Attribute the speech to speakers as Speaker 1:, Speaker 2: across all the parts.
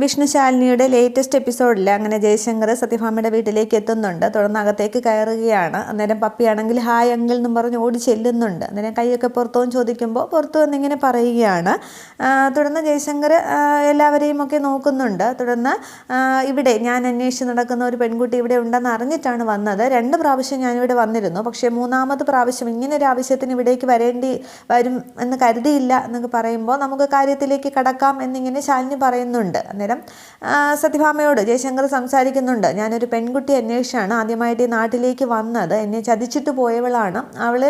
Speaker 1: വിഷ്ണുശാലിനിയുടെ latest എപ്പിസോഡിൽ അങ്ങനെ ജയശങ്കർ സത്യഭാമയുടെ വീട്ടിലേക്ക് എത്തുന്നുണ്ട്. തുടർന്ന് അകത്തേക്ക് കയറുകയാണ്. അന്നേരം പപ്പിയാണെങ്കിൽ ഹായ് അങ്കിൾ എന്നും പറഞ്ഞ് ഓടി ചെല്ലുന്നുണ്ട്. അന്നേരം കൈയൊക്കെ പുറത്തും ചോദിക്കുമ്പോൾ പുറത്തു വന്നിങ്ങനെ പറയുകയാണ്. തുടർന്ന് ജയശങ്കർ എല്ലാവരെയും ഒക്കെ നോക്കുന്നുണ്ട്. തുടർന്ന് ഇവിടെ ഞാൻ അന്വേഷിച്ച് നടക്കുന്ന ഒരു പെൺകുട്ടി ഇവിടെ ഉണ്ടെന്ന് അറിഞ്ഞിട്ടാണ് വന്നത്. രണ്ട് പ്രാവശ്യം ഞാനിവിടെ വന്നിരുന്നു. പക്ഷേ മൂന്നാമത് പ്രാവശ്യം ഇങ്ങനെ ഒരു ആവശ്യത്തിന് ഇവിടേക്ക് വരേണ്ടി വരും എന്ന് കരുതിയില്ല എന്നൊക്കെ പറയുമ്പോൾ നമുക്ക് കാര്യത്തിലേക്ക് കടക്കാം എന്നിങ്ങനെ ശാലിനി പറയുന്നുണ്ട്. അന്നേരം സത്യഭാമയോട് ജയശങ്കർ സംസാരിക്കുന്നുണ്ട്. ഞാനൊരു പെൺകുട്ടി അന്വേഷിച്ചാണ് ആദ്യമായിട്ട് ഈ നാട്ടിലേക്ക് വന്നത്. എന്നെ ചതിച്ചിട്ട് പോയവളാണ്. അവൾ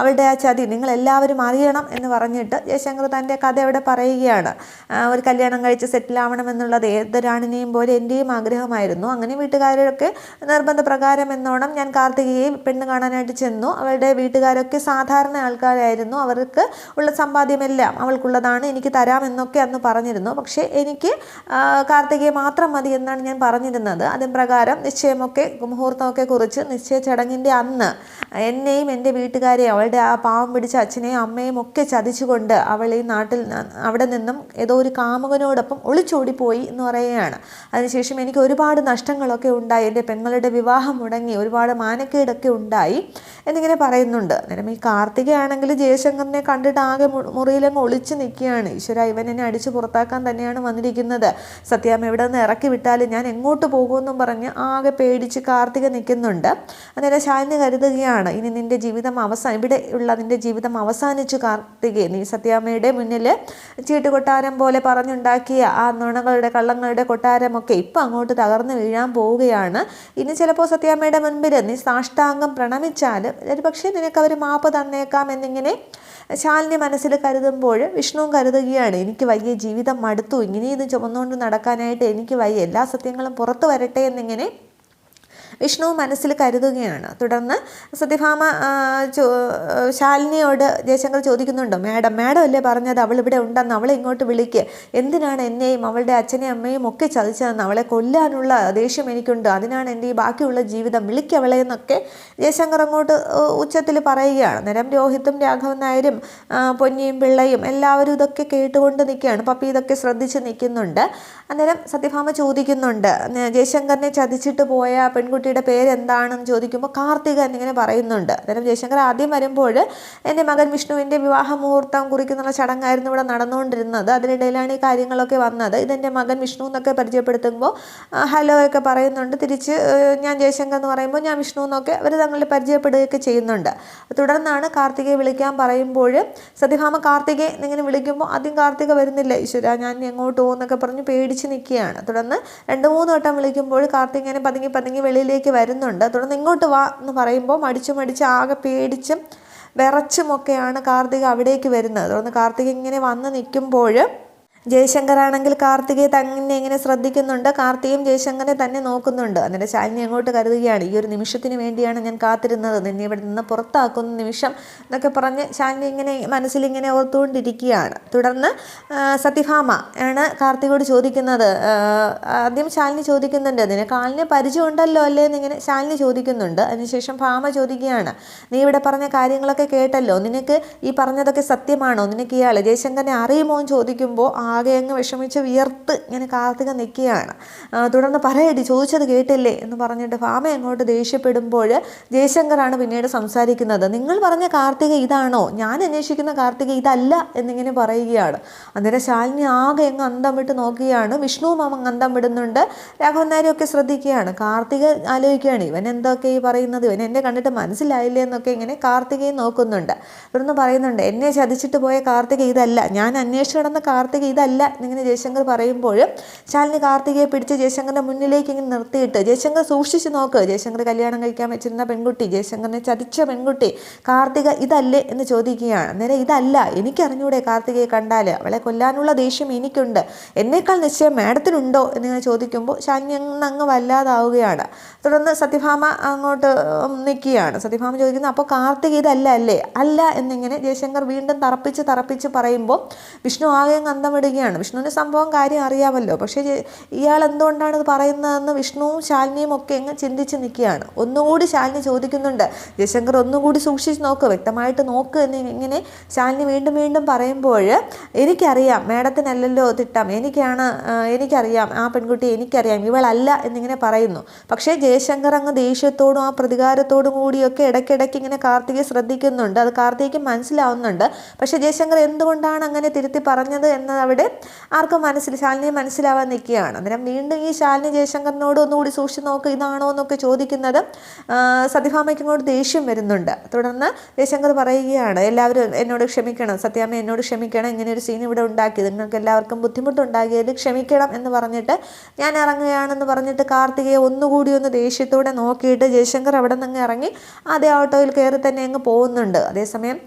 Speaker 1: അവളുടെ ആ ചതി നിങ്ങൾ എല്ലാവരും അറിയണം എന്ന് പറഞ്ഞിട്ട് ജയശങ്കർ തന്റെ കഥ അവിടെ പറയുകയാണ്. ഒരു കല്യാണം കഴിച്ച് സെറ്റിൽ ആവണമെന്നുള്ളത് ഏതൊരാണിനെയും പോലെ എന്റെയും ആഗ്രഹമായിരുന്നു. അങ്ങനെ വീട്ടുകാരൊക്കെ നിർബന്ധപ്രകാരം എന്നോണം ഞാൻ കാർത്തികയെ പെണ്ണ് കാണാനായിട്ട് ചെന്നു. അവളുടെ വീട്ടുകാരൊക്കെ സാധാരണ ആൾക്കാരായിരുന്നു. അവർക്ക് ഉള്ള സമ്പാദ്യമെല്ലാം അവൾക്കുള്ളതാണ്. എനിക്ക് തരാമെന്നൊക്കെ അന്ന് പറഞ്ഞിരുന്നു. പക്ഷേ എനിക്ക് കാർത്തികയെ മാത്രം മതി എന്നാണ് ഞാൻ പറഞ്ഞിരുന്നത്. അതിൻ പ്രകാരം നിശ്ചയമൊക്കെ മുഹൂർത്തമൊക്കെ കുറിച്ച് നിശ്ചയ ചടങ്ങിന്റെ അന്ന് എന്നെയും എന്റെ വീട്ടുകാരെയും അവളുടെ ആ പാവം പിടിച്ച അച്ഛനെയും അമ്മയും ഒക്കെ ചതിച്ചുകൊണ്ട് അവൾ ഈ നാട്ടിൽ അവിടെ നിന്നും ഏതോ ഒരു കാമുകനോടൊപ്പം ഒളിച്ചോടിപ്പോയി എന്ന് പറയുകയാണ്. അതിനുശേഷം എനിക്ക് ഒരുപാട് നഷ്ടങ്ങളൊക്കെ ഉണ്ടായി. എന്റെ പെങ്ങളുടെ വിവാഹം മുടങ്ങി ഒരുപാട് മാനക്കേടൊക്കെ ഉണ്ടായി എന്നിങ്ങനെ പറയുന്നുണ്ട്. അന്നേരം ഈ കാർത്തികയാണെങ്കിൽ ജയശങ്കറിനെ കണ്ടിട്ട് ആകെ മുറിയിലങ്ങ് ഒളിച്ച് നിൽക്കുകയാണ്. ഈശ്വര ഇവൻ എന്നെ അടിച്ചു പുറത്താക്കാൻ തന്നെയാണ് വന്നിരിക്കുന്നത്. സത്യാമ്മ ഇവിടെ നിന്ന് ഇറക്കി വിട്ടാൽ ഞാൻ എങ്ങോട്ട് പോകുമെന്നും പറഞ്ഞ് ആകെ പേടിച്ച് കാർത്തിക നിൽക്കുന്നുണ്ട്. അന്നേരം ശാലിനി കരുതുകയാണ് ഇനി നിന്റെ ജീവിതം അവസാനം ഇവിടെ ഉള്ള നിന്റെ ജീവിതം അവസാനിച്ചു കാർത്തികയെ നീ സത്യാമ്മയുടെ മുന്നിൽ ചീട്ടുകൊട്ടാരം പോലെ പറഞ്ഞുണ്ടാക്കിയ ആ നുണകളുടെ കള്ളങ്ങളുടെ കൊട്ടാരമൊക്കെ ഇപ്പം അങ്ങോട്ട് തകർന്നു വീഴാൻ പോവുകയാണ്. ഇനി ചിലപ്പോൾ സത്യാമ്മയുടെ മുൻപിൽ നീ സാഷ്ടാംഗം പ്രണമിച്ചാൽ ഒരു പക്ഷേ നിനക്ക് അവർ മാപ്പ് തന്നേക്കാം എന്നിങ്ങനെ ശാലിനി മനസ്സിൽ കരുതുമ്പോൾ വിഷ്ണുവും കരുതുകയാണ് എനിക്ക് വലിയ ജീവിതം മടുത്തു. ഇങ്ങനെ ഇത് ചുമന്നുകൊണ്ട് നടക്കാനായിട്ട് എനിക്ക് വയ്യ. എല്ലാ സത്യങ്ങളും പുറത്തു വരട്ടെ എന്നിങ്ങനെ വിഷ്ണു മനസ്സിൽ കരുതുകയാണ്. തുടർന്ന് സത്യഭാമ ശാലിനിയോട് ജയശങ്കർ ചോദിക്കുന്നുണ്ടോ മാഡം മാഡം അല്ലേ പറഞ്ഞത്? അവൾ ഇവിടെ ഉണ്ടെന്ന് അവളെ ഇങ്ങോട്ട് വിളിക്ക്. എന്തിനാണ് എന്നെയും അവളുടെ അച്ഛനെയും അമ്മയും ഒക്കെ ചതിച്ചതെന്ന് അവളെ കൊല്ലാനുള്ള ദേഷ്യം എനിക്കുണ്ട്. അതിനാണ് എന്റെ ഈ ബാക്കിയുള്ള ജീവിതം. വിളിക്കവളെ എന്നൊക്കെ ജയശങ്കർ അങ്ങോട്ട് ഉച്ചത്തിൽ പറയുകയാണ്. നേരം രോഹിത്തും രാഘവൻ നായരും പൊന്നിയും പിള്ളയും എല്ലാവരും ഇതൊക്കെ കേട്ടുകൊണ്ട് നിൽക്കുകയാണ്. പപ്പി ഇതൊക്കെ ശ്രദ്ധിച്ച് നിൽക്കുന്നുണ്ട്. അന്നേരം സത്യഭാമ ചോദിക്കുന്നുണ്ട് "ന- ജയശങ്കറിനെ ചതിച്ചിട്ട് പോയ പെൺകുട്ടിയുടെ പേരെന്താണെന്ന് ചോദിക്കുമ്പോൾ കാർത്തിക എന്നിങ്ങനെ പറയുന്നുണ്ട്. അന്നേരം ജയശങ്കർ ആദ്യം വരുമ്പോൾ എന്റെ മകൻ വിഷ്ണുവിന്റെ വിവാഹ മുഹൂർത്തം കുറിക്കുന്നുള്ള ചടങ്ങായിരുന്നു ഇവിടെ നടന്നുകൊണ്ടിരുന്നത്. അതിനിടയിലാണ് ഈ കാര്യങ്ങളൊക്കെ വന്നത്. ഇതെന്റെ മകൻ വിഷ്ണു എന്നൊക്കെ പരിചയപ്പെടുത്തുമ്പോൾ ഹലോ ഒക്കെ പറയുന്നുണ്ട്. തിരിച്ച് ഞാൻ ജയശങ്കർ എന്ന് പറയുമ്പോൾ ഞാൻ വിഷ്ണു എന്നൊക്കെ അവർ തങ്ങളിൽ പരിചയപ്പെടുകയൊക്കെ ചെയ്യുന്നുണ്ട്. തുടർന്നാണ് കാർത്തികയെ വിളിക്കാൻ പറയുമ്പോൾ സത്യഭാമ കാർത്തികയെ എന്നിങ്ങനെ വിളിക്കുമ്പോൾ ആദ്യം കാർത്തിക വരുന്നില്ല ഈശ്വര ഞാൻ എങ്ങോട്ട് പോകുന്നൊക്കെ പറഞ്ഞ് പേടിച്ച് നിൽക്കുകയാണ്. തുടർന്ന് രണ്ട് മൂന്ന് വട്ടം വിളിക്കുമ്പോൾ കാർത്തിക ഇങ്ങനെ പതുങ്ങി പതുങ്ങി വെളിയിലേക്ക് വരുന്നുണ്ട്. തുടർന്ന് ഇങ്ങോട്ട് വാ എന്ന് പറയുമ്പോൾ മടിച്ചു മടിച്ച് ആകെ പേടിച്ചും വിറച്ചുമൊക്കെയാണ് കാർത്തിക അവിടേക്ക് വരുന്നത്. തുടർന്ന് കാർത്തിക ഇങ്ങനെ വന്ന് നിൽക്കുമ്പോൾ ജയശങ്കർ ആണെങ്കിൽ കാർത്തികയെ തന്നെ ഇങ്ങനെ ശ്രദ്ധിക്കുന്നുണ്ട്. കാർത്തികയും ജയശങ്കറിനെ തന്നെ നോക്കുന്നുണ്ട്. അന്നേരം ശാലിനി അങ്ങോട്ട് കരുതുകയാണ്. ഈ ഒരു നിമിഷത്തിന് വേണ്ടിയാണ് ഞാൻ കാത്തിരുന്നത്. നിന്നെ ഇവിടെ നിന്ന് പുറത്താക്കുന്ന നിമിഷം എന്നൊക്കെ പറഞ്ഞ് ശാലിനി ഇങ്ങനെ മനസ്സിലിങ്ങനെ ഓർത്തുകൊണ്ടിരിക്കുകയാണ്. തുടർന്ന് സത്യഭാമ ആണ് കാർത്തികയോട് ചോദിക്കുന്നത്. ആദ്യം ശാലിനി ചോദിക്കുന്നുണ്ട് നിനക്ക് ആളിനെ പരിചയം ഉണ്ടല്ലോ അല്ലേ? എന്നിങ്ങനെ ശാലിനി ചോദിക്കുന്നുണ്ട്. അതിനുശേഷം ഭാമ ചോദിക്കുകയാണ് നീ ഇവിടെ പറഞ്ഞ കാര്യങ്ങളൊക്കെ കേട്ടല്ലോ? നിനക്ക് ഈ പറഞ്ഞതൊക്കെ സത്യമാണോ? നിനക്ക് ഇയാൾ ജയശങ്കറിനെ അറിയുമോ? എന്ന് ചോദിക്കുമ്പോൾ ആകെ അങ്ങ് വിഷമിച്ച് വിയർത്ത് ഇങ്ങനെ കാർത്തിക നിൽക്കുകയാണ്. തുടർന്ന് പറയടി ചോദിച്ചത് കേട്ടില്ലേ എന്ന് പറഞ്ഞിട്ട് ഭാമ അങ്ങോട്ട് ദേഷ്യപ്പെടുമ്പോൾ ജയശങ്കറാണ് പിന്നീട് സംസാരിക്കുന്നത്. നിങ്ങൾ പറഞ്ഞ കാർത്തിക ഇതാണോ? ഞാൻ അന്വേഷിക്കുന്ന കാർത്തിക ഇതല്ല എന്നിങ്ങനെ പറയുകയാണ്. അന്നേരം ശാലിനി ആകെ അങ്ങ് അന്തം വിട്ട് നോക്കുകയാണ്. വിഷ്ണു അങ്ങ് അന്തം വിടുന്നുണ്ട്. രാഘവൻ നായരൊക്കെ ശ്രദ്ധിക്കുകയാണ്. കാർത്തിക ആലോചിക്കുകയാണ്. ഇവൻ എന്തൊക്കെ ഈ പറയുന്നത്? ഇവൻ എന്നെ കണ്ടിട്ട് മനസ്സിലായില്ലേ എന്നൊക്കെ ഇങ്ങനെ കാർത്തികയെ നോക്കുന്നുണ്ട്. തുടർന്ന് പറയുന്നുണ്ട് എന്നെ ചതിച്ചിട്ട് പോയ കാർത്തിക ഇതല്ല. ഞാൻ അന്വേഷിച്ചു കിടന്ന കാർത്തിക ഇതല്ല എന്നിങ്ങനെ ജയശങ്കർ പറയുമ്പോൾ ശാലിനി കാർത്തികയെ പിടിച്ച് ജയശങ്കറിന്റെ മുന്നിലേക്ക് ഇങ്ങനെ നിർത്തിയിട്ട് ജയശങ്കർ സൂക്ഷിച്ച് നോക്ക്. ജയശങ്കർ കല്യാണം കഴിക്കാൻ വെച്ചിരുന്ന പെൺകുട്ടി ജയശങ്കറിനെ ചതിച്ച പെൺകുട്ടി കാർത്തിക ഇതല്ലേ എന്ന് ചോദിക്കുകയാണ്. അന്നേരം ഇതല്ല എനിക്കറിഞ്ഞൂടെ കാർത്തികയെ കണ്ടാൽ. അവളെ കൊല്ലാനുള്ള ദേഷ്യം എനിക്കുണ്ട്. എന്നേക്കാൾ നിശ്ചയം മാഡത്തിനുണ്ടോ എന്നിങ്ങനെ ചോദിക്കുമ്പോൾ ശാലിനി അങ്ങ് വല്ലാതാവുകയാണ്. തുടർന്ന് സത്യഭാമ അങ്ങോട്ട് നിൽക്കുകയാണ്. സത്യഭാമ ചോദിക്കുന്നത് അപ്പോൾ കാർത്തിക ഇതല്ല അല്ലേ? അല്ല എന്നിങ്ങനെ ജയശങ്കർ വീണ്ടും തറപ്പിച്ച് തറപ്പിച്ച് പറയുമ്പോൾ വിഷ്ണു ആകെ അന്തം നോക്കുകയാണ് വിഷ്ണുവിന് സംഭവം കാര്യം അറിയാമല്ലോ. പക്ഷേ ഇയാൾ എന്തുകൊണ്ടാണ് ഇത് പറയുന്നതെന്ന് വിഷ്ണുവും ശാലിനിയും ഒക്കെ എങ്ങനെ ചിന്തിച്ച് നിൽക്കുകയാണ്. ഒന്നുകൂടി ശാലിനി ചോദിക്കുന്നുണ്ട്. ജയശങ്കർ ഒന്നുകൂടി സൂക്ഷിച്ച് നോക്ക്. വ്യക്തമായിട്ട് നോക്ക് എന്ന് ഇങ്ങനെ ശാലിനി വീണ്ടും വീണ്ടും പറയുമ്പോൾ എനിക്കറിയാം മേഡത്തിനല്ലല്ലോ തിട്ടം. എനിക്കാണ് എനിക്കറിയാം ആ പെൺകുട്ടി എനിക്കറിയാം ഇവളല്ല എന്നിങ്ങനെ പറയുന്നു. പക്ഷേ ജയശങ്കർ അങ്ങ് ദേഷ്യത്തോടും ആ പ്രതികാരത്തോടും കൂടിയൊക്കെ ഇടയ്ക്കിടയ്ക്ക് ഇങ്ങനെ കാർത്തികയെ ശ്രദ്ധിക്കുന്നുണ്ട്. അത് കാർത്തികയ്ക്ക് മനസ്സിലാവുന്നുണ്ട്. പക്ഷേ ജയശങ്കർ എന്തുകൊണ്ടാണ് അങ്ങനെ തിരുത്തി പറഞ്ഞത് എന്നത് അവിടെ ആർക്കും മനസ്സിൽ ശാലിനിയെ മനസ്സിലാവാൻ നിൽക്കുകയാണ്. അന്നേരം വീണ്ടും ഈ ശാലിനി ജയശങ്കറിനോട് ഒന്നുകൂടി സൂക്ഷിച്ച് നോക്ക് ഇതാണോ എന്നൊക്കെ ചോദിക്കുന്നത് സത്യഭാമയ്ക്ക് ഇങ്ങോട്ട് ദേഷ്യം വരുന്നുണ്ട്. തുടർന്ന് ജയശങ്കർ പറയുകയാണ് എല്ലാവരും എന്നോട് ക്ഷമിക്കണം സത്യാമ്മ എന്നോട് ക്ഷമിക്കണം ഇങ്ങനെ ഒരു സീൻ ഇവിടെ ഉണ്ടാക്കി നിങ്ങൾക്ക് എല്ലാവർക്കും ബുദ്ധിമുട്ടുണ്ടാക്കിയതിൽ ക്ഷമിക്കണം എന്ന് പറഞ്ഞിട്ട് ഞാൻ ഇറങ്ങുകയാണെന്ന് പറഞ്ഞിട്ട് കാർത്തികയെ ഒന്നുകൂടി ഒന്ന് ദേഷ്യത്തോടെ നോക്കിയിട്ട് ജയശങ്കർ അവിടെ നിന്ന് ഇറങ്ങി അതേ ഓട്ടോയിൽ കയറി തന്നെ അങ്ങ് പോകുന്നുണ്ട്. അതേസമയം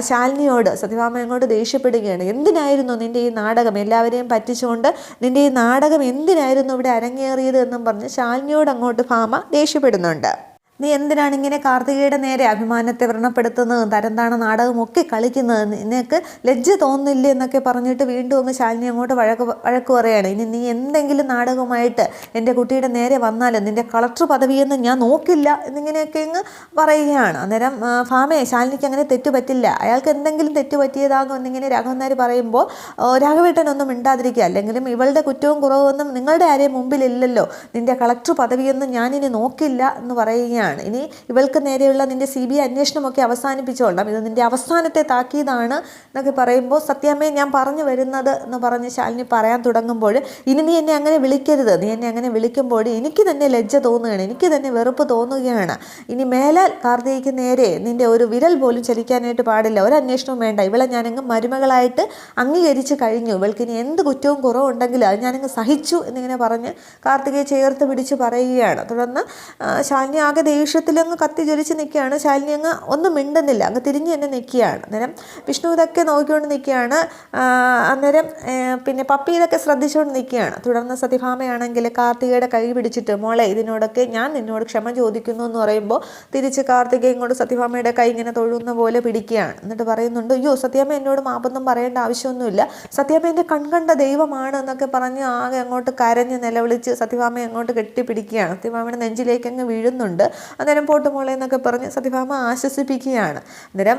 Speaker 1: ശാലിനിയോട് സത്യഭാമയോട് ദേഷ്യപ്പെടുകയാണ്. എന്തിനായിരുന്നു നിന്റെ ഈ നാടകം? എല്ലാവരെയും പറ്റിച്ചുകൊണ്ട് നിന്റെ ഈ നാടകം എന്തിനായിരുന്നു ഇവിടെ അരങ്ങേറിയത് എന്നും പറഞ്ഞ് ശാലിനിയോട് അങ്ങോട്ട് ഭാമ ദേഷ്യപ്പെടുന്നുണ്ട്. നീ എന്തിനാണ് ഇങ്ങനെ കാർത്തികയുടെ നേരെ അഭിമാനത്തെ വ്രണപ്പെടുത്തുന്നതും? തരംതാണ നാടകമൊക്കെ കളിക്കുന്നത്. നിനക്ക് ലജ്ജ തോന്നില്ല എന്നൊക്കെ പറഞ്ഞിട്ട് വീണ്ടും ഒന്ന് ശാലിനി അങ്ങോട്ട് വഴക്ക് വഴക്ക് പറയാണ് ഇനി നീ എന്തെങ്കിലും നാടകമായിട്ട് എന്റെ കുട്ടിയുടെ നേരെ വന്നാൽ നിന്റെ കളക്ടർ പദവിയെന്ന് ഞാൻ നോക്കില്ല എന്നിങ്ങനെയൊക്കെ അങ്ങ് പറയുകയാണ്. അന്നേരം ഫാമേ ഭാമയെ ശാലിനിക്ക് അങ്ങനെ തെറ്റ് പറ്റില്ല. അയാൾക്ക് എന്തെങ്കിലും തെറ്റ് പറ്റിയതാകും എന്നിങ്ങനെ രാഘവൻ നായർ പറയുമ്പോൾ രാഘവേട്ടനൊന്നും മിണ്ടാതിരിക്കുക. അല്ലെങ്കിലും ഇവളുടെ കുറ്റവും കുറവൊന്നും നിങ്ങളുടെ ആരെയും മുമ്പിലില്ലല്ലോ. നിന്റെ കളക്ടർ പദവിയൊന്നും ഞാനിനി നോക്കില്ല എന്ന് പറയുകയാണ്. ഇനി ഇവൾക്ക് നേരെയുള്ള നിന്റെ സി ബി ഐ അന്വേഷണമൊക്കെ അവസാനിപ്പിച്ചോളാം ഇത് നിന്റെ അവസാനത്തെ താക്കീതാണ് എന്നൊക്കെ പറയുമ്പോൾ സത്യാമ്മയെ ഞാൻ പറഞ്ഞു വരുന്നത് എന്ന് പറഞ്ഞ് ശാലിനി പറയാൻ തുടങ്ങുമ്പോൾ ഇനി നീ എന്നെ അങ്ങനെ വിളിക്കരുത്. നീ എന്നെ അങ്ങനെ വിളിക്കുമ്പോൾ എനിക്ക് തന്നെ ലജ്ജ തോന്നുകയാണ്. എനിക്ക് തന്നെ വെറുപ്പ് തോന്നുകയാണ്. ഇനി മേലാൽ കാർത്തികയ്ക്ക് നേരെ നിന്റെ ഒരു വിരൽ പോലും ചലിക്കാനായിട്ട് പാടില്ല. ഒരു അന്വേഷണവും വേണ്ട. ഇവളെ ഞാനങ്ങ് മരുമകളായിട്ട് അംഗീകരിച്ച് കഴിഞ്ഞു. ഇവൾക്ക് ഇനി എന്ത് കുറ്റവും കുറവുണ്ടെങ്കിലും അത് ഞാനങ്ങ് സഹിച്ചു എന്നിങ്ങനെ പറഞ്ഞ് കാർത്തികയെ ചേർത്ത് പിടിച്ച് പറയുകയാണ്. തുടർന്ന് ശാലിനി ആകെ ദേഷ്യത്തിലങ്ങ് കത്തി ജ്വലിച്ച് നിൽക്കുകയാണ്. ശാലിനി അങ്ങ് ഒന്നും മിണ്ടുന്നില്ല. അങ്ങ് തിരിഞ്ഞ് തന്നെ നിൽക്കുകയാണ്. അന്നേരം വിഷ്ണു ഇതൊക്കെ നോക്കിക്കൊണ്ട് നിൽക്കുകയാണ്. അന്നേരം പിന്നെ പപ്പി ഇതൊക്കെ ശ്രദ്ധിച്ചുകൊണ്ട് നിൽക്കുകയാണ്. തുടർന്ന് സത്യഭാമയാണെങ്കിൽ കാർത്തികയുടെ കൈ പിടിച്ചിട്ട് മോളെ ഇതിനോടൊക്കെ ഞാൻ നിന്നോട് ക്ഷമ ചോദിക്കുന്നു എന്ന് പറയുമ്പോൾ തിരിച്ച് കാർത്തിക ഇങ്ങോട്ട് സത്യഭാമയുടെ കൈ ഇങ്ങനെ തൊഴുന്ന പോലെ പിടിക്കുകയാണ്. എന്നിട്ട് പറയുന്നുണ്ട് അയ്യോ സത്യാമ്മ എന്നോട് മാപ്പൊന്നും പറയേണ്ട ആവശ്യമൊന്നുമില്ല. സത്യാമ്മ എന്റെ കൺകണ്ട ദൈവമാണ് എന്നൊക്കെ പറഞ്ഞ് ആകെ അങ്ങോട്ട് കരഞ്ഞ് നിലവിളിച്ച് സത്യഭാമയെ അങ്ങോട്ട് കെട്ടിപ്പിടിക്കുകയാണ്. സത്യഭാമയുടെ നെഞ്ചിലേക്ക് അങ്ങ് വീഴുന്നുണ്ട്. അന്നേരം പോട്ട് മോളെ എന്നൊക്കെ പറഞ്ഞ് സത്യഭാമ ആശ്വസിപ്പിക്കുകയാണ്. അന്നേരം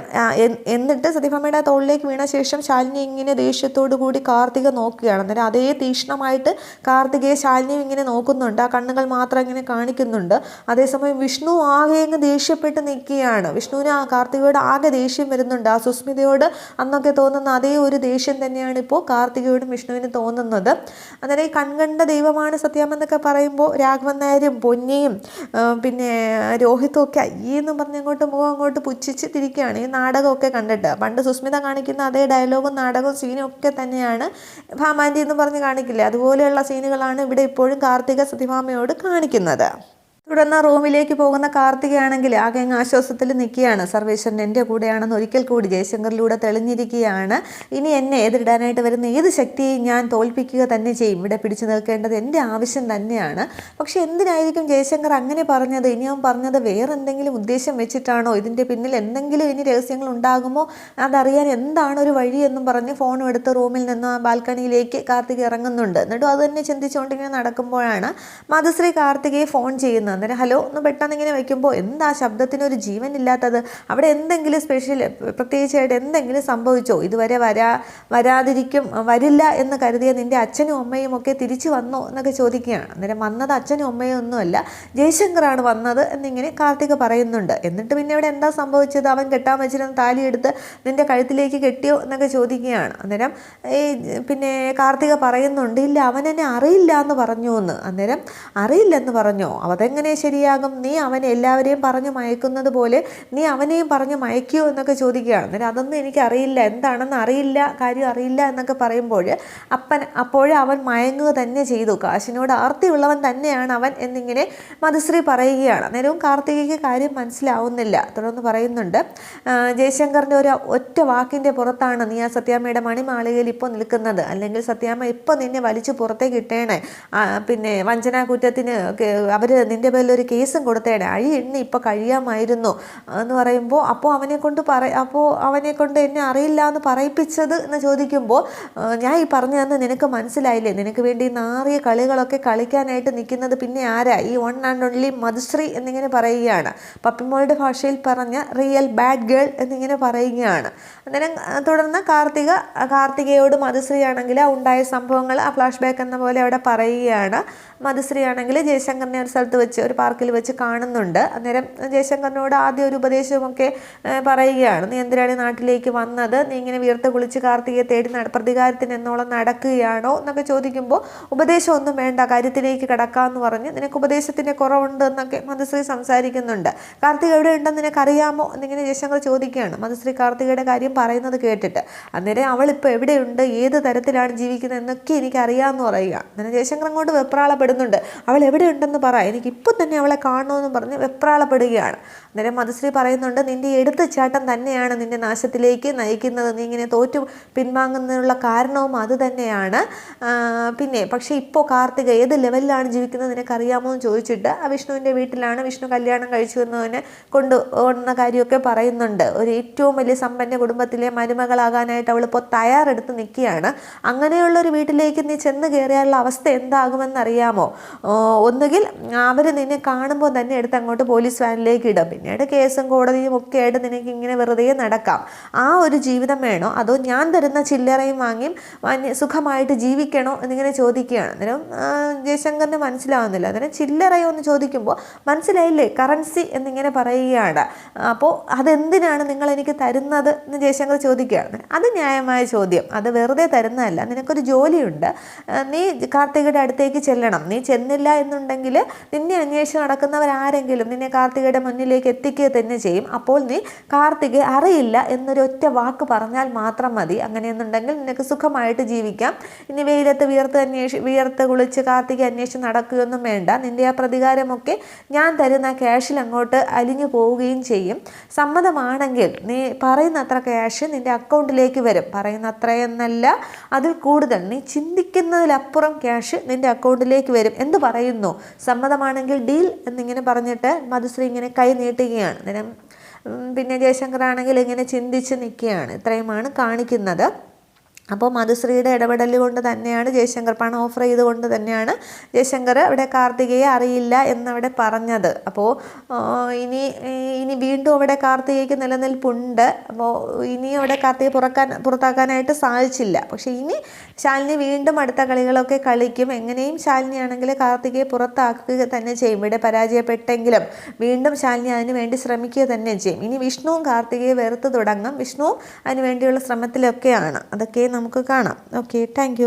Speaker 1: എന്നിട്ട് സത്യഭാമയുടെ ആ തോളിലേക്ക് വീണ ശേഷം ശാലിനി ഇങ്ങനെ ദേഷ്യത്തോടു കൂടി കാർത്തിക നോക്കുകയാണ്. അന്നേരം അതേ തീക്ഷ്ണമായിട്ട് കാർത്തികയെ ശാലിനിയും ഇങ്ങനെ നോക്കുന്നുണ്ട്. ആ കണ്ണുകൾ മാത്രം ഇങ്ങനെ കാണിക്കുന്നുണ്ട്. അതേസമയം വിഷ്ണു ആകെ അങ്ങ് ദേഷ്യപ്പെട്ട് നിൽക്കുകയാണ്. വിഷ്ണുവിന് ആ കാർത്തികയോട് ആകെ ദേഷ്യം വരുന്നുണ്ട്. ആ സുസ്മിതയോട് അന്നൊക്കെ തോന്നുന്ന അതേ ഒരു ദേഷ്യം തന്നെയാണ് ഇപ്പോൾ കാർത്തികയോടും വിഷ്ണുവിന് തോന്നുന്നത്. അന്നേരം ഈ കൺകണ്ട ദൈവമാണ് സത്യാമെന്നൊക്കെ പറയുമ്പോൾ രാഘവൻ നായരും പൊന്നിയും പിന്നെ രോഹിത്തും ഒക്കെ അയ്യെന്നും പറഞ്ഞ് അങ്ങോട്ട് മുഖം അങ്ങോട്ട് പുച്ഛിച്ച് തിരിക്കുകയാണ് ഈ നാടകമൊക്കെ കണ്ടിട്ട്. പണ്ട് സുസ്മിത കാണിക്കുന്ന അതേ ഡയലോഗും നാടകവും സീനും ഒക്കെ തന്നെയാണ് ഭാമാന്റെ എന്ന് പറഞ്ഞ് കാണിക്കില്ലേ? അതുപോലെയുള്ള സീനുകളാണ് ഇവിടെ ഇപ്പോഴും കാർത്തിക സതിഭാമയോട് കാണിക്കുന്നത്. തുടർന്ന് റൂമിലേക്ക് പോകുന്ന കാർത്തികയാണെങ്കിൽ ആകെ അങ്ങ് ആശ്വാസത്തിൽ നിൽക്കുകയാണ്. സർവേശ്വരൻ എന്റെ കൂടെയാണെന്ന് ഒരിക്കൽ കൂടി ജയശങ്കറിലൂടെ തെളിഞ്ഞിരിക്കുകയാണ്. ഇനി എന്നെ എതിരിടാനായിട്ട് വരുന്ന ഏത് ശക്തിയെയും ഞാൻ തോൽപ്പിക്കുക തന്നെ ചെയ്യും. ഇവിടെ പിടിച്ചു നിൽക്കേണ്ടത് എന്റെ ആവശ്യം തന്നെയാണ്. പക്ഷെ എന്തിനായിരിക്കും ജയശങ്കർ അങ്ങനെ പറഞ്ഞത്? ഇനി അവൻ പറഞ്ഞത് വേറെ എന്തെങ്കിലും ഉദ്ദേശം വെച്ചിട്ടാണോ? ഇതിന്റെ പിന്നിൽ എന്തെങ്കിലും ഇനി രഹസ്യങ്ങൾ ഉണ്ടാകുമോ? അതറിയാൻ എന്താണ് ഒരു വഴി എന്നും പറഞ്ഞ് ഫോണും എടുത്ത് റൂമിൽ നിന്ന് ആ ബാൽക്കണിയിലേക്ക് കാർത്തിക ഇറങ്ങുന്നുണ്ട്. എന്നിട്ടും അത് തന്നെ ചിന്തിച്ചുകൊണ്ട് ഇങ്ങനെ നടക്കുമ്പോഴാണ് മധുശ്രീ കാർത്തികയെ ഫോൺ ചെയ്യുന്നത്. അന്നേരം ഹലോ എന്ന് പെട്ടെന്ന് ഇങ്ങനെ വയ്ക്കുമ്പോൾ എന്താ ശബ്ദത്തിന് ഒരു ജീവൻ ഇല്ലാത്തത് അവിടെ എന്തെങ്കിലും സ്പെഷ്യൽ പ്രത്യേകിച്ചായിട്ട് എന്തെങ്കിലും സംഭവിച്ചോ? ഇതുവരെ വരാ വരാതിരിക്കും വരില്ല എന്ന് കരുതിയ നിന്റെ അച്ഛനും അമ്മയും ഒക്കെ തിരിച്ചു വന്നോ എന്നൊക്കെ ചോദിക്കുകയാണ്. അന്നേരം വന്നത് അച്ഛനും അമ്മയും ഒന്നുമല്ല ജയശങ്കറാണ് വന്നത് എന്നിങ്ങനെ കാർത്തിക പറയുന്നുണ്ട്. എന്നിട്ട് പിന്നെ ഇവിടെ എന്താ സംഭവിച്ചത്? അവൻ കെട്ടാൻ വെച്ചിരുന്ന താലി എടുത്ത് നിന്റെ കഴുത്തിലേക്ക് കെട്ടിയോ എന്നൊക്കെ ചോദിക്കുകയാണ്. അന്നേരം ഈ പിന്നെ കാർത്തിക പറയുന്നുണ്ട് ഇല്ല അവൻ എന്നെ അറിയില്ല എന്ന് പറഞ്ഞു എന്ന് അന്നേരം അറിയില്ലെന്ന് പറഞ്ഞോ? അതെങ്ങനെ ശരിയാകും. നീ അവനെ എല്ലാവരെയും പറഞ്ഞ് മയക്കുന്നത് പോലെ നീ അവനെയും പറഞ്ഞ് മയക്കുമോ എന്നൊക്കെ ചോദിക്കുകയാണ്. അന്നേരം അതൊന്നും എനിക്കറിയില്ല. എന്താണെന്ന് അറിയില്ല കാര്യം അറിയില്ല എന്നൊക്കെ പറയുമ്പോൾ അപ്പൻ അപ്പോഴേ അവൻ മയങ്ങുക തന്നെ ചെയ്തു. കാശിനോട് ആർത്തിയുള്ളവൻ തന്നെയാണ് അവൻ എന്നിങ്ങനെ മധുശ്രീ പറയുകയാണ്. അന്നേരവും കാർത്തികയ്ക്ക് കാര്യം മനസ്സിലാവുന്നില്ല. തുടർന്ന് പറയുന്നുണ്ട് ജയശങ്കറിന്റെ ഒരു ഒറ്റ വാക്കിന്റെ പുറത്താണ് നീ ആ സത്യാമ്മയുടെ മണിമാളികയിൽ ഇപ്പോൾ നിൽക്കുന്നത്. അല്ലെങ്കിൽ സത്യാമ്മ ഇപ്പോൾ നിന്നെ വലിച്ചു പുറത്തേക്ക് ഇട്ടേണേ പിന്നെ വഞ്ചനാ കുറ്റത്തിന് അവർ നിന്റെ പേരിൽ ഒരു കേസും കൊടുത്തേടെ അഴി എണ്ണി ഇപ്പോൾ കഴിയാമായിരുന്നു. എന്ന് പറയുമ്പോൾ അപ്പോൾ അവനെ കൊണ്ട് പറ അപ്പോൾ അവനെ കൊണ്ട് എന്നെ അറിയില്ല എന്ന് പറയിപ്പിച്ചത്? എന്ന് ചോദിക്കുമ്പോൾ ഞാൻ ഈ പറഞ്ഞു തന്നെ നിനക്ക് മനസ്സിലായില്ലേ? നിനക്ക് വേണ്ടി നാറിയ കളികളൊക്കെ കളിക്കാനായിട്ട് നിൽക്കുന്നത് പിന്നെ ആരാ? ഈ വൺ ആൻഡ് ഓൺലി മധുശ്രീ എന്നിങ്ങനെ പറയുകയാണ്. പപ്പിമോളുടെ ഭാഷയിൽ പറഞ്ഞ റിയൽ ബാഡ് ഗേൾ എന്നിങ്ങനെ പറയുകയാണ്. അന്നേരം തുടർന്ന് കാർത്തിക കാർത്തികയോട് മധുശ്രീ ആണെങ്കിൽ ഉണ്ടായ സംഭവങ്ങൾ ആ ഫ്ലാഷ് ബാക്ക് എന്ന പോലെ അവിടെ പറയുകയാണ്. മധുശ്രീ ആണെങ്കിൽ ജയശങ്കറിനെ ഒരു സ്ഥലത്ത് വെച്ച് ഒരു പാർക്കിൽ വെച്ച് കാണുന്നുണ്ട്. അന്നേരം ജയശങ്കറിനോട് ആദ്യം ഒരു ഉപദേശമൊക്കെ പറയുകയാണ്. നീ എന്തിനാണ് നാട്ടിലേക്ക് വന്നത്? നീ ഇങ്ങനെ വീർത്ത് കുളിച്ച് കാർത്തികയെ തേടി പ്രതികാരത്തിന് എന്നോളം നടക്കുകയാണോ? എന്നൊക്കെ ചോദിക്കുമ്പോൾ ഉപദേശമൊന്നും വേണ്ട കാര്യത്തിലേക്ക് കിടക്കാമെന്ന് പറഞ്ഞ് നിനക്ക് ഉപദേശത്തിന്റെ കുറവുണ്ട് എന്നൊക്കെ മധുശ്രീ സംസാരിക്കുന്നുണ്ട്. കാർത്തിക എവിടെ ഉണ്ടെന്ന് നിനക്കറിയാമോ? എന്നിങ്ങനെ ജയശങ്കർ ചോദിക്കുകയാണ്. മധുശ്രീ കാർത്തികയുടെ കാര്യം പറയുന്നത് കേട്ടിട്ട് അന്നേരം അവളിപ്പോൾ എവിടെയുണ്ട്? ഏത് തരത്തിലാണ് ജീവിക്കുന്നത് എന്നൊക്കെ എനിക്കറിയാമെന്ന് പറയുക. അന്നേരം ജയശങ്കർ അങ്ങോട്ട് വെപ്രാളപ്പെടുന്നുണ്ട്. അവൾ എവിടെയുണ്ടെന്ന് പറ. എനിക്ക് ഇപ്പോൾ തന്നെ അവളെ കാണണമെന്ന് പറഞ്ഞ് വെപ്രാളപ്പെടുകയാണ്. അന്നേരം മധുശ്രീ പറയുന്നുണ്ട് നിന്റെ എടുത്തുചാട്ടം തന്നെയാണ് നിന്റെ നാശത്തിലേക്ക് നയിക്കുന്നത്. നീ ഇങ്ങനെ തോറ്റു പിൻവാങ്ങുന്നതിനുള്ള കാരണവും അത് തന്നെയാണ്. പിന്നെ പക്ഷേ ഇപ്പോൾ കാർത്തിക ഏത് ലെവലിലാണ് ജീവിക്കുന്നത് നിനക്കറിയാമോ എന്ന് ചോദിച്ചിട്ട് ആ വിഷ്ണുവിന്റെ വീട്ടിലാണ് വിഷ്ണു കല്യാണം കഴിച്ചു എന്നതിനെ കൊണ്ട് ഓടുന്ന കാര്യമൊക്കെ പറയുന്നുണ്ട്. ഒരു ഏറ്റവും വലിയ സമ്പന്ന കുടുംബത്തിലെ മരുമകളാകാനായിട്ട് അവളിപ്പോൾ തയ്യാറെടുത്ത് നിൽക്കുകയാണ്. അങ്ങനെയുള്ളൊരു വീട്ടിലേക്ക് നീ ചെന്ന് കയറിയാലുള്ള അവസ്ഥ എന്താകുമെന്നറിയാമോ? ഒന്നുകിൽ അവർ നിന്നെ കാണുമ്പോൾ തന്നെ എടുത്ത് അങ്ങോട്ട് പോലീസ് വാനിലേക്ക് ഇടും. പിന്നീട് കേസും കോടതിയും ഒക്കെ ആയിട്ട് നിനക്ക് ഇങ്ങനെ വെറുതെ നടക്കാം. ആ ഒരു ജീവിതം വേണോ? അതോ ഞാൻ തരുന്ന ചില്ലറയും വാങ്ങിയും സുഖമായിട്ട് ജീവിക്കണോ എന്നിങ്ങനെ ചോദിക്കുകയാണ്. അന്നേരം ജയശങ്കറിന് മനസ്സിലാവുന്നില്ല. അന്നേരം ചില്ലറയോ എന്ന് ചോദിക്കുമ്പോൾ മനസ്സിലായില്ലേ? കറൻസി എന്നിങ്ങനെ പറയുകയാണ്. അപ്പോൾ അതെന്തിനാണ് നിങ്ങൾ എനിക്ക് തരുന്നത് എന്ന് ജയശങ്കർ ചോദിക്കുകയാണ്. അത് ന്യായമായ ചോദ്യം. അത് വെറുതെ തരുന്നതല്ല. നിനക്കൊരു ജോലിയുണ്ട്. നീ കാർത്തികയുടെ അടുത്തേക്ക് ചെല്ലണം. നീ ചെന്നില്ല എന്നുണ്ടെങ്കിൽ നിന്നെ അന്വേഷിച്ച് നടക്കുന്നവരാരെങ്കിലും നിന്നെ കാർത്തികയുടെ മുന്നിലേക്ക് എത്തിക്കുക തന്നെ ചെയ്യും. അപ്പോൾ നീ കാർത്തിക അറിയില്ല എന്നൊരു ഒറ്റ വാക്ക് പറഞ്ഞാൽ മാത്രം മതി. അങ്ങനെയെന്നുണ്ടെങ്കിൽ നിനക്ക് സുഖമായിട്ട് ജീവിക്കാം. ഇനി വെയിലത്ത് വിയർത്ത് അന്വേഷി വിയർത്ത് കുളിച്ച് കാർത്തിക അന്വേഷിച്ച് നടക്കുകയൊന്നും വേണ്ട. നിന്റെ ആ പ്രതികാരമൊക്കെ ഞാൻ തരുന്ന ക്യാഷിൽ അങ്ങോട്ട് അലിഞ്ഞു പോവുകയും ചെയ്യും. സമ്മതമാണെങ്കിൽ നീ പറയുന്ന അത്ര ക്യാഷ് നിന്റെ അക്കൗണ്ടിലേക്ക് വരും. പറയുന്ന അത്രയെന്നല്ല അതിൽ കൂടുതൽ. നീ ചിന്തിക്കുന്നതിലപ്പുറം ക്യാഷ് നിന്റെ അക്കൗണ്ടിലേക്ക് വരും എന്ത് പറയുന്നു. സമ്മതമാണെങ്കിൽ ഡീൽ എന്നിങ്ങനെ പറഞ്ഞിട്ട് മധുശ്രീ ഇങ്ങനെ കൈ നീട്ടുകയാണ്. അന്നേരം പിന്നെ ജയശങ്കർ ആണെങ്കിൽ ഇങ്ങനെ ചിന്തിച്ച് നിൽക്കുകയാണ്. ഇത്രയുമാണ് കാണിക്കുന്നത്. അപ്പോൾ മധുശ്രീയുടെ ഇടപെടൽ കൊണ്ട് തന്നെയാണ് ജയശങ്കർ പണം ഓഫർ ചെയ്തുകൊണ്ട് തന്നെയാണ് ജയശങ്കർ അവിടെ കാർത്തികയെ അറിയില്ല എന്നവിടെ പറഞ്ഞത്. അപ്പോൾ ഇനി ഇനി വീണ്ടും അവിടെ കാർത്തികയ്ക്ക് നിലനിൽപ്പുണ്ട്. അപ്പോൾ ഇനി അവിടെ കാർത്തിക പുറക്കാൻ പുറത്താക്കാനായിട്ട് സാധിച്ചില്ല. പക്ഷേ ഇനി ശാലിനി വീണ്ടും അടുത്ത കളികളൊക്കെ കളിക്കും. എങ്ങനെയും ശാലിനി ആണെങ്കിൽ കാർത്തികയെ പുറത്താക്കുക തന്നെ ചെയ്യും. ഇവിടെ പരാജയപ്പെട്ടെങ്കിലും വീണ്ടും ശാലിനി അതിന് വേണ്ടി ശ്രമിക്കുക തന്നെ ചെയ്യും. ഇനി വിഷ്ണുവും കാർത്തികയെ വെറുത്ത് തുടങ്ങും. വിഷ്ണുവും അതിന് വേണ്ടിയുള്ള ശ്രമത്തിലൊക്കെയാണ്. അതൊക്കെ നമുക്ക് കാണാം. Okay thank